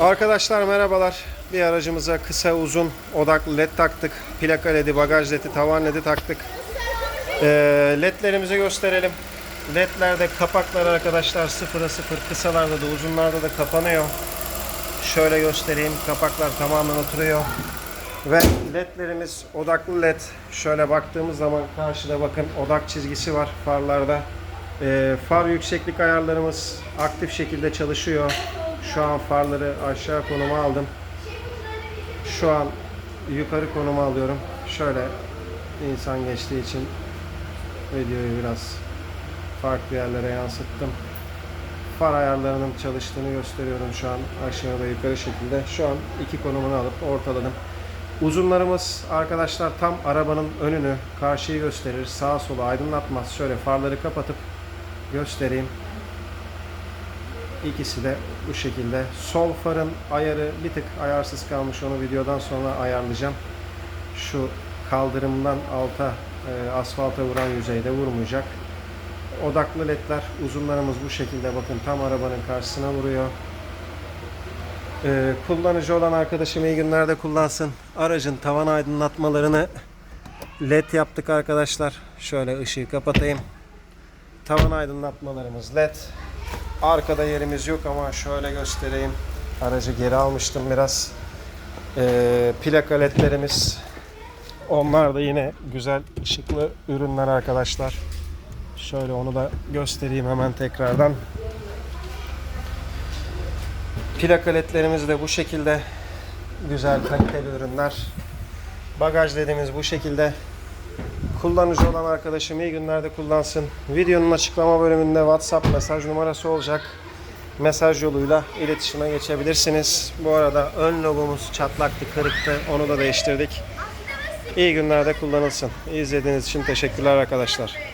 Arkadaşlar merhabalar. Bir aracımıza kısa uzun odaklı led taktık. Plaka ledi, bagaj ledi, tavan ledi taktık. Ee, ledlerimizi gösterelim. Ledlerde kapaklar arkadaşlar sıfıra sıfır. Kısalarda da uzunlarda da kapanıyor. Şöyle göstereyim. Kapaklar tamamen oturuyor. Ve ledlerimiz odaklı led. Şöyle baktığımız zaman karşıda bakın odak çizgisi var farlarda. Ee, far yükseklik ayarlarımız aktif şekilde çalışıyor. Şu an farları aşağı konuma aldım. Şu an yukarı konuma alıyorum. Şöyle insan geçtiği için videoyu biraz farklı yerlere yansıttım. Far ayarlarının çalıştığını gösteriyorum şu an aşağıda yukarı şekilde. Şu an iki konumunu alıp ortaladım. Uzunlarımız arkadaşlar tam arabanın önünü, karşıyı gösterir. Sağa sola aydınlatmaz. Şöyle farları kapatıp göstereyim. İkisi de bu şekilde. Sol farın ayarı bir tık ayarsız kalmış. Onu videodan sonra ayarlayacağım. Şu kaldırımdan alta e, asfalta vuran yüzeyde vurmayacak. Odaklı ledler uzunlarımız bu şekilde bakın tam arabanın karşısına vuruyor. Ee, kullanıcı olan arkadaşım iyi günlerde kullansın. Aracın tavan aydınlatmalarını led yaptık arkadaşlar. Şöyle ışığı kapatayım. Tavan aydınlatmalarımız led. Arkada yerimiz yok ama şöyle göstereyim. Aracı geri almıştım biraz. Ee, plaka ledlerimiz. Onlar da yine güzel ışıklı ürünler arkadaşlar. Şöyle onu da göstereyim hemen tekrardan. Plaka ledlerimiz de bu şekilde güzel kaliteli ürünler. Bagaj ledimiz bu şekilde. Kullanıcı olan arkadaşım iyi günlerde kullansın. Videonun açıklama bölümünde WhatsApp mesaj numarası olacak. Mesaj yoluyla iletişime geçebilirsiniz. Bu arada ön logomuz çatlaktı, kırıktı. Onu da değiştirdik. İyi günlerde kullanılsın. İzlediğiniz için teşekkürler arkadaşlar.